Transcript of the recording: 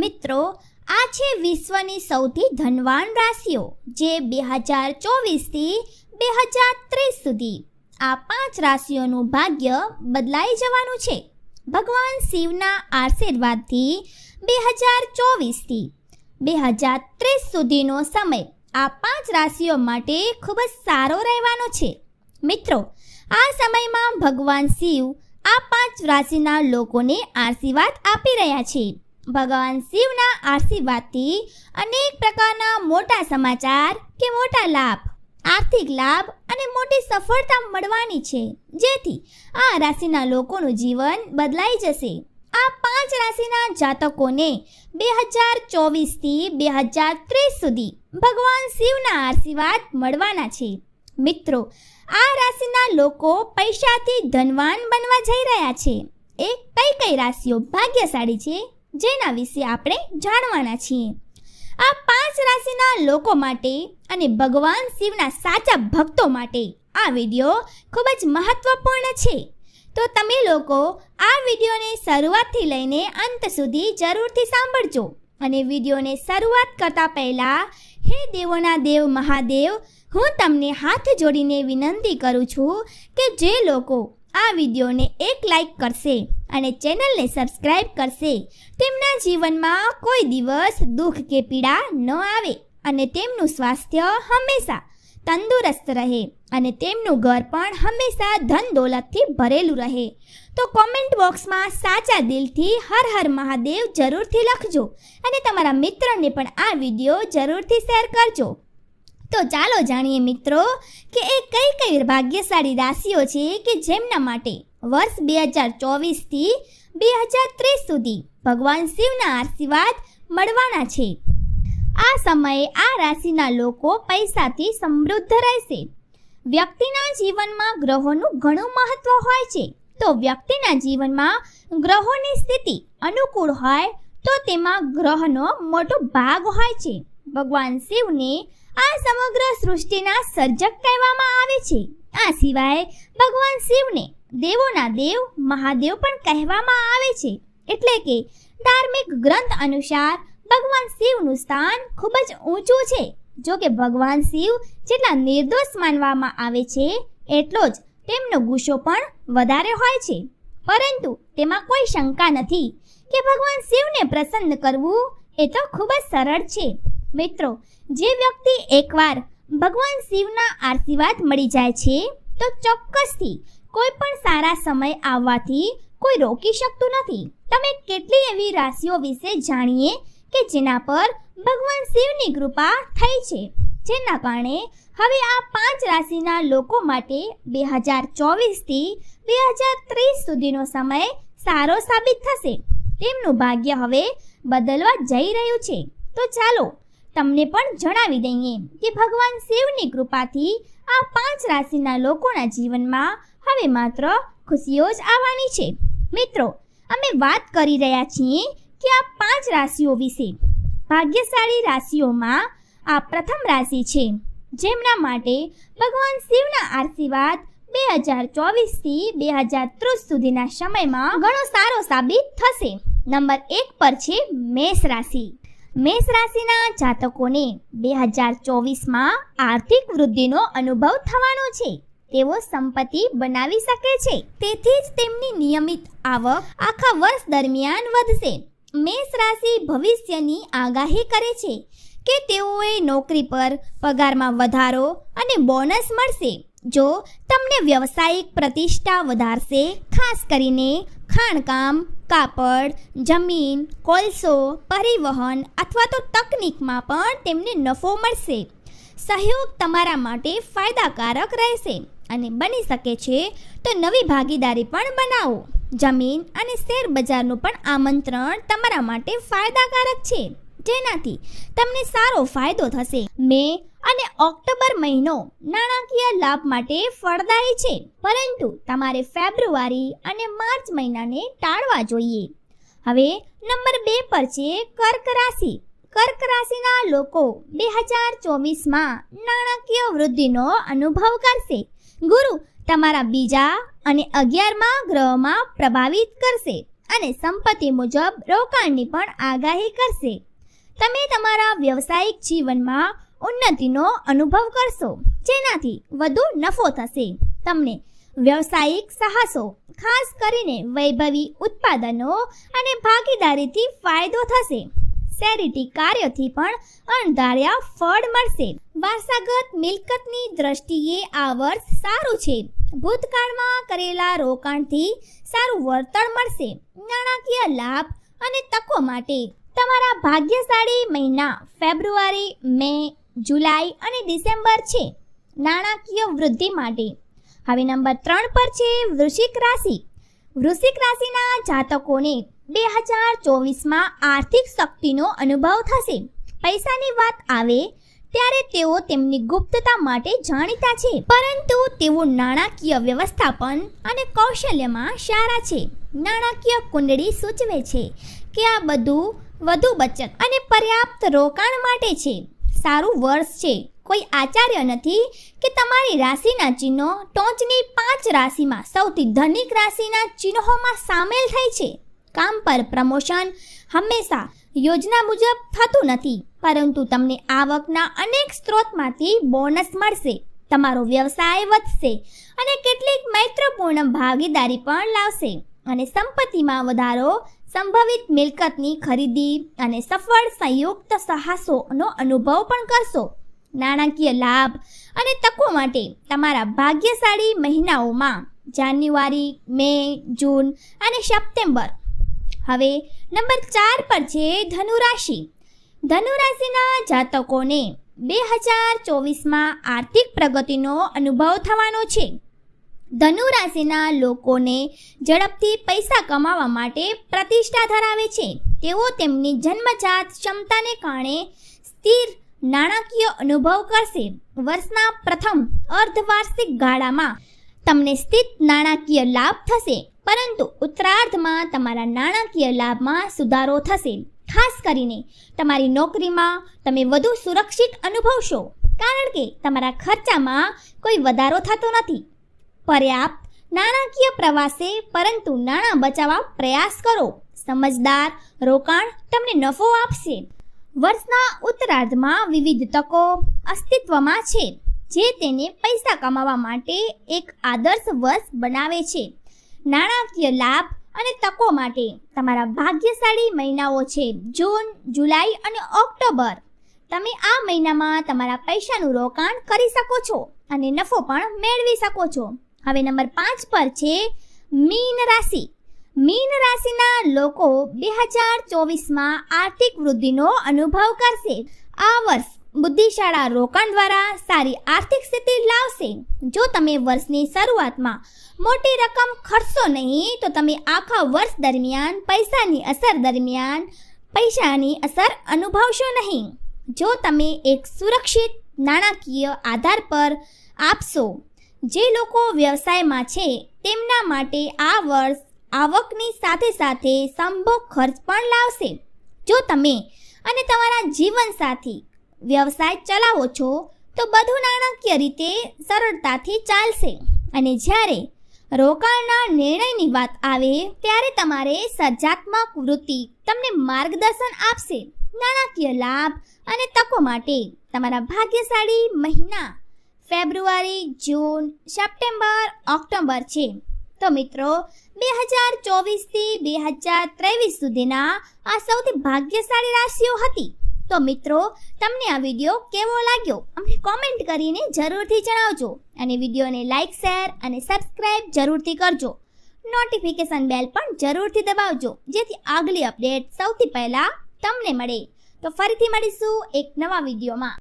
મિત્રો, આ છે વિશ્વની સૌથી ધનવાન રાશિઓ, જે બે હજાર ચોવીસથી બે હજાર ત્રીસ સુધી આ પાંચ રાશિઓનું ભાગ્ય બદલાઈ જવાનું છે. ભગવાન શિવના આશીર્વાદથી બે હજાર ચોવીસથી બે હજાર ત્રીસ સુધીનો સમય આ પાંચ રાશિઓ માટે ખૂબ જ સારો રહેવાનો છે. મિત્રો, આ સમયમાં ભગવાન શિવ આ પાંચ રાશિના લોકોને આશીર્વાદ આપી રહ્યા છે. ભગવાન શિવના આશીર્વાદથી અનેક પ્રકારના મોટા સમાચાર કે મોટા લાભ, આર્થિક લાભ અને મોટી સફળતા મળવાની છે. જેથી આ રાશિના લોકોનું જીવન બદલાઈ જશે. આ પાંચ રાશિના જાતકોને બે હજાર ચોવીસથી બે હજાર ત્રીસ સુધી ભગવાન શિવના આશીર્વાદ મળવાના છે. મિત્રો, આ રાશિના લોકો પૈસાથી ધનવાન બનવા જઈ રહ્યા છે. એ કઈ કઈ રાશિઓ ભાગ્યશાળી છે? જેના વિશે આપણે જાણવાના છીએ. આ પાંચ રાશિના લોકો માટે અને ભગવાન શિવના સાચા ભક્તો માટે આ વીડિયો ખૂબ જ મહત્વપૂર્ણ છે. તો તમે લોકો આ વિડીયોને શરૂઆતથી લઈને અંત સુધી જરૂરથી સાંભળજો અને વિડીયોને શરૂઆત કરતા પહેલાં, હે દેવોના દેવ મહાદેવ, હું તમને હાથ જોડીને વિનંતી કરું છું કે જે લોકો આ વિડીયોને એક લાઈક કરશે અને ચેનલને સબસ્ક્રાઇબ કરશે. તેમના જીવનમાં કોઈ દિવસ દુઃખ કે પીડા ન આવે અને તેમનું સ્વાસ્થ્ય હંમેશા તંદુરસ્ત રહે અને તેમનું ઘર પણ હંમેશા ધન દોલતથી ભરેલું રહે. તો કોમેન્ટ બોક્સમાં સાચા દિલથી હર હર મહાદેવ જરૂરથી લખજો અને તમારા મિત્રને પણ આ વીડિયો જરૂરથી શેર કરજો. તો ચાલો જાણીએ મિત્રો કે એ કઈ કઈ ભાગ્યશાળી રાશિઓ છે કે જેમના માટે વર્ષ બે હજાર ચોવીસથી બે હજાર ત્રીસ સુધી ભગવાન શિવના આશીર્વાદ મળવાના છે. આ સમયે આ રાશિના લોકો પૈસાથી સમૃદ્ધ રહેશે. વ્યક્તિના જીવનમાં ગ્રહોનું ઘણું મહત્વ હોય છે. તો વ્યક્તિના જીવનમાં ગ્રહોની સ્થિતિ અનુકૂળ હોય તો તેમાં ગ્રહનો મોટો ભાગ હોય છે. ભગવાન શિવને આ સમગ્ર સૃષ્ટિના સર્જક કહેવામાં આવે છે. આ સિવાય ભગવાન શિવને દેવોના દેવ, મહાદેવ પણ કહેવામાં આવે છે. એટલે કે ધાર્મિક ગ્રંથ અનુસાર ભગવાન શિવનું સ્થાન ખૂબ જ ઊંચું છે. જો કે ભગવાન શિવ જેટલા નિર્દોષ માનવામાં આવે છે, એટલો જ તેમનો ગુસ્સો પણ વધારે હોય છે. પરંતુ તેમાં કોઈ શંકા નથી કે ભગવાન શિવને પ્રસન્ન કરવું એ તો ખૂબ જ સરળ છે. મિત્રો, જે વ્યક્તિ એકવાર ભગવાન શિવના આશીર્વાદ મળી જાય છે, તો ચોક્કસથી કોઈ પણ સારા સમય આવવાથી કોઈ રોકી શકતું નથી. તમે કેટલી એવી રાશિઓ વિશે જાણીએ કે જેના પર ભગવાન શિવની કૃપા થઈ છે? જેના કારણે હવે આ પાંચ રાશિના લોકો માટે બે હજાર ચોવીસથી બે હજાર ત્રીસ સુધીનો સમય સારો સાબિત થશે. તેમનું ભાગ્ય હવે બદલવા જઈ રહ્યું છે. તો ચાલો તમને પણ જણાવી દઈએ કે ભગવાન શિવની કૃપાથી આ પાંચ રાશિના લોકોના જીવનમાં હવે માત્ર ખુશીઓ જ આવવાની છે. મિત્રો, અમે વાત કરી રહ્યા છીએ કે આ પાંચ રાશિઓ વિશે. ભાગ્યશાળી રાશિઓમાં આ પ્રથમ રાશિ છે. જેમના માટે ભગવાન શિવના આશીર્વાદ બે હજાર ચોવીસથી બે હજાર ત્રીસ સુધીના સમયમાં ઘણો સારો સાબિત થશે. નંબર એક પર છે મેષ રાશિ. મેષ રાશિના જાતકોને બે હજાર ચોવીસમાં આર્થિક વૃદ્ધિનો અનુભવ થવાનો છે. તેઓ સંપત્તિ બનાવી શકે છે. તેથી જ તેમની નિયમિત આવક આખા વર્ષ દરમિયાન વધશે. મેષ રાશિ ભવિષ્યની આગાહી કરે છે કે તેઓએ નોકરી પર પગારમાં વધારો અને બોનસ મળશે. જો તમને વ્યવસાયિક પ્રતિષ્ઠા વધારશે, ખાસ કરીને ખાણકામ, કાપડ, જમીન, કોલસો, પરિવહન અથવા તો તકનિકમાં પણ તેમને નફો મળશે. સહયોગ તમારા માટે ફાયદાકારક રહેશે અને બની શકે છે તો નવી ભાગીદારી પણ બનાવો. જમીન અને શેર બજારનું પણ આમંત્રણ તમારા માટે ફાયદાકારક છે. જેનાથી તમને સારો ફાયદો થશે. મે અને ઓક્ટોબર મહિનો નાણાકીય લાભ માટે ફળદાયી છે. પરંતુ તમારે ફેબ્રુઆરી અને માર્ચ મહિનાને ટાળવા જોઈએ. હવે નંબર બે પર છે કર્ક રાશિ. કર્ક રાશિના લોકો બે હજાર ચોવીસમાં નાણાકીય વૃદ્ધિનો અનુભવ કરશે. ગુરુ તમારા બીજા અને અગિયારમાં ગ્રહમાં પ્રભાવિત કરશે અને સંપત્તિ મુજબ રોકાણની પણ આગાહી કરશે. તમે તમારા વ્યવસાયિક જીવનમાં ઉન્નતિનો અનુભવ કરશો. જેનાથી વધુ નફો થશે. તમને વ્યવસાયિક સાહસો, ખાસ કરીને વૈભવી ઉત્પાદનો અને ભાગીદારીથી ફાયદો થશે. સેરિટી કાર્યોથી પણ અણધાર્યા ફળ મળશે. વારસાગત મિલકતની દ્રષ્ટિએ આ વર્ષ સારું છે. ભૂતકાળમાં કરેલા રોકાણથી સારું વળતર મળશે. નાણાકીય લાભ અને તકો માટે તમારા ભાગ્યશાળી મહિના ફેબ્રુઆરી, મે, જુલાઈ અને ડિસેમ્બર છે. નાણાકીય વૃદ્ધિ માટે. હવે નંબર ત્રણ પર છે વૃશ્ચિક રાશિ. વૃશ્ચિક રાશિના જાતકોને બે હજાર ચોવીસમાં આર્થિક શક્તિનો અનુભવ થશે. પૈસાની વાત આવે ત્યારે તેઓ તેમની ગુપ્તતા માટે જાણીતા છે. પરંતુ તેઓ નાણાકીય વ્યવસ્થાપન અને કૌશલ્યમાં સારા છે. નાણાકીય કુંડળી સૂચવે છે કે આ બધું વધુ બચત અને પર્યાપ્ત રોકાણ માટે છે. સારું વર્ષ છે. કોઈ આચાર્ય નથી કે તમારી રાશિના ચિહ્નો ટોચની પાંચ રાશિમાં સૌથી ધનિક રાશિના ચિહ્નોમાં સામેલ થાય છે. કામ પર પ્રમોશન હંમેશા યોજના મુજબ થતું નથી, પરંતુ તમને આવકના અનેક સ્ત્રોતમાંથી બોનસ મળશે. તમારો વ્યવસાય વધશે અને કેટલીક મૈત્રપૂર્ણ ભાગીદારી પણ લાવશે અને સંપત્તિમાં વધારો સંભવિત મિલકતની ખરીદી અને સફળ સંયુક્ત સાહસોનો અનુભવ પણ કરશો. નાણાકીય લાભ અને તકો માટે તમારા ભાગ્યશાળી મહિનાઓમાં જાન્યુઆરી, મે, જૂન અને સપ્ટેમ્બર. હવે નંબર ચાર પર છે ધનુ રાશિ ધનુ રાશિના જાતકોને બે હજાર ચોવીસમાં આર્થિક પ્રગતિનો અનુભવ થવાનો છે. ધનુ રાશિના લોકોને ઝડપથી પૈસા કમાવા માટે પ્રતિષ્ઠા ધરાવે છે. તેઓ તેમની જન્મજાત ક્ષમતાને કારણે સ્થિર, નાણાકીય અનુભવ કરશે. વર્ષના પ્રથમ અર્ધવાર્ષિક ગાળામાં તમને સ્થિત નાણાકીય લાભ થશે, પરંતુ ઉત્તરાર્ધમાં તમારા નાણાકીય લાભમાં સુધારો થશે. ખાસ કરીને તમારી નોકરીમાં તમે વધુ સુરક્ષિત અનુભવશો, કારણ કે તમારા ખર્ચામાં કોઈ વધારો થતો નથી. પર્યાપ્ત નાણાકીય પ્રવાસે, પરંતુ નાણાં બચાવવા પ્રયાસ કરો. સમજદાર રોકાણ તમને નફો આપશે. વર્ષના ઉત્તરાર્ધમાં વિવિધ તકો અસ્તિત્વમાં છે, જે તેને પૈસા કમાવા માટે એક આદર્શ વર્ષ બનાવે છે. નાણાકીય લાભ અને તકો માટે તમારા ભાગ્યશાળી મહિનાઓ છે, જૂન, જુલાઈ અને ઓક્ટોબર. તમે આ મહિનામાં તમારા પૈસાનું રોકાણ કરી શકો છો અને નફો પણ મેળવી શકો છો. હવે નંબર પાંચ પર છે મીન રાશિ. મીન રાશિના લોકો બે હજાર ચોવીસમાં આર્થિક વૃદ્ધિનો અનુભવ કરશે. આ વર્ષ બુદ્ધિશાળા રોકાણ દ્વારા સારી આર્થિક સ્થિતિ લાવશે. જો તમે વર્ષની શરૂઆતમાં મોટી રકમ ખર્ચશો નહીં, તો તમે આખા વર્ષ દરમિયાન પૈસાની અસર દરમિયાન પૈસાની અસર અનુભવશો નહીં. જો તમે એક સુરક્ષિત નાણાકીય આધાર પર આપશો જે લોકો વ્યવસાયમાં છે, તેમના માટે આ વર્ષ આવકની સાથે સાથે સંભોગ ખર્ચ પણ લાવશે. જો તમે અને તમારા જીવનસાથી વ્યવસાય ચલાવો છો, તો બધું નાણાકીય રીતે સરળતાથી ચાલશે. અને જ્યારે રોકાણના નિર્ણયની વાત આવે, ત્યારે તમારે સર્જાત્મક વૃત્તિ તમને માર્ગદર્શન આપશે. નાણાકીય લાભ અને તકો માટે તમારા ભાગ્યશાળી મહિના ફેબ્રુઆરી, જૂન, સપ્ટેમ્બર, ઓક્ટોબર છે. તો મિત્રો, બે હજાર ચોવીસથી બે હજાર ત્રેવીસ સુધીના આ સૌથી ભાગ્યશાળી રાશિઓ હતી. તો મિત્રો, તમને આ વીડિયો કેવો લાગ્યો? અમને કોમેન્ટ કરીને જરૂરથી જણાવજો અને વિડીયોને લાઇક શેર અને સબસ્ક્રાઇબ જરૂરથી કરજો. નોટિફિકેશન બેલ પણ જરૂરથી દબાવજો, જેથી આગલી અપડેટ સૌથી પહેલાં તમને મળે. તો ફરીથી મળીશું એક નવા વિડીયોમાં.